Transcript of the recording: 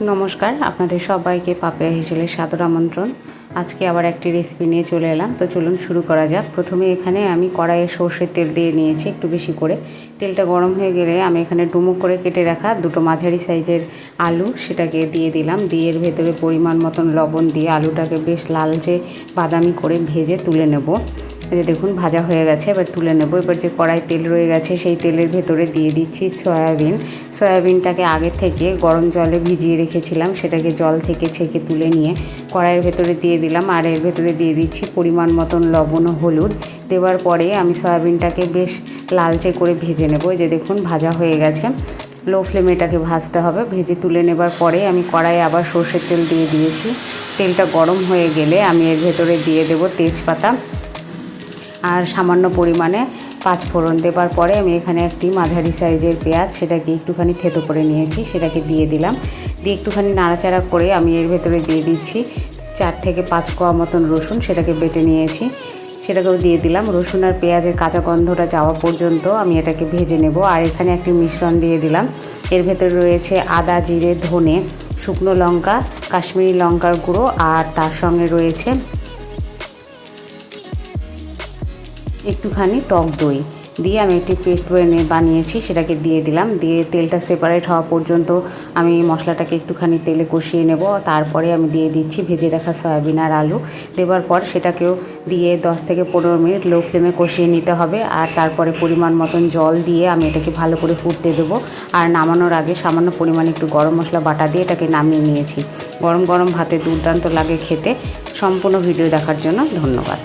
নমস্কার, আপনাদের সবাইকে পাপিয়া হিসেলে সাদর আমন্ত্রণ। আজকে আবার একটি রেসিপি নিয়ে চলে এলাম। তো চলুন শুরু করা যাক। প্রথমে এখানে আমি কড়াইয়ে সর্ষের তেল দিয়ে নিয়েছি একটু বেশি করে। তেলটা গরম হয়ে গেলে আমি এখানে ডুমো করে কেটে রাখা দুটো মাঝারি সাইজের আলু সেটাকে দিয়ে দিলাম। দিয়ে এর ভেতরে পরিমাণ মতন লবণ দিয়ে আলুটাকে বেশ লালচে বাদামি করে ভেজে তুলে নেব। এই যে দেখুন, ভাজা হয়ে গেছে, এবার তুলে নেব। এবার যে কড়াই তেল রয়ে গেছে, সেই তেলের ভেতরে দিয়ে দিচ্ছি সয়াবিন। সয়াবিনটাকে আগে থেকে গরম জলে ভিজিয়ে রেখেছিলাম, সেটাকে জল থেকে ছেঁকে তুলে নিয়ে কড়াইয়ের ভেতরে দিয়ে দিলাম। আর এর ভেতরে দিয়ে দিচ্ছি পরিমাণ মতন লবণ ও হলুদ। দেওয়ার পরে আমি সয়াবিনটাকে বেশ লালচে করে ভেজে নেব। যে দেখুন, ভাজা হয়ে গেছে। লো ফ্লেমে এটাকে ভাজতে হবে। ভেজে তুলে নেবার পরে আমি কড়াইয়ে আবার সর্ষের তেল দিয়ে দিয়েছি। তেলটা গরম হয়ে গেলে আমি এর ভেতরে দিয়ে দেব তেজপাতা। আর সামান্য পরিমাণে পাঁচ ফোড়ন দেবার পরে আমি এখানে একটি মাঝারি সাইজের পেঁয়াজ সেটাকে একটুখানি থেতো করে নিয়েছি, সেটাকে দিয়ে দিলাম। দিয়ে একটুখানি নাড়াচাড়া করে আমি এর ভেতরে দিয়ে দিচ্ছি চার থেকে পাঁচ কোয়া মতন রসুন, সেটাকে বেটে নিয়েছি। সেটাকেও দিয়ে দিলাম। রসুন আর পেঁয়াজের কাঁচা গন্ধটা যাওয়া পর্যন্ত আমি এটাকে ভেজে নেব। আর এখানে একটি মিশ্রণ দিয়ে দিলাম। এর ভেতরে রয়েছে আদা, জিরে, ধনে, শুকনো লঙ্কা, কাশ্মীরি লঙ্কার গুঁড়ো, আর তার সঙ্গে রয়েছে একটুখানি টক দই দিয়ে আমি একটি পেস্ট বয়ে বানিয়েছি, সেটাকে দিয়ে দিলাম। দিয়ে তেলটা সেপারেট হওয়া পর্যন্ত আমি মশলাটাকে একটুখানি তেলে কষিয়ে নেব। তারপরে আমি দিয়ে দিচ্ছি ভেজে রাখা সয়াবিন আর আলু। দেওয়ার পর সেটাকেও দিয়ে দশ থেকে পনেরো মিনিট লো ফ্লেমে কষিয়ে নিতে হবে। আর তারপরে পরিমাণ মতন জল দিয়ে আমি এটাকে ভালো করে ফুটতে দেবো। আর নামানোর আগে সামান্য পরিমাণে একটু গরম মশলা বাটা দিয়ে এটাকে নামিয়ে নিয়েছি। গরম গরম ভাতে দুর্দান্ত লাগে খেতে। সম্পূর্ণ ভিডিও দেখার জন্য ধন্যবাদ।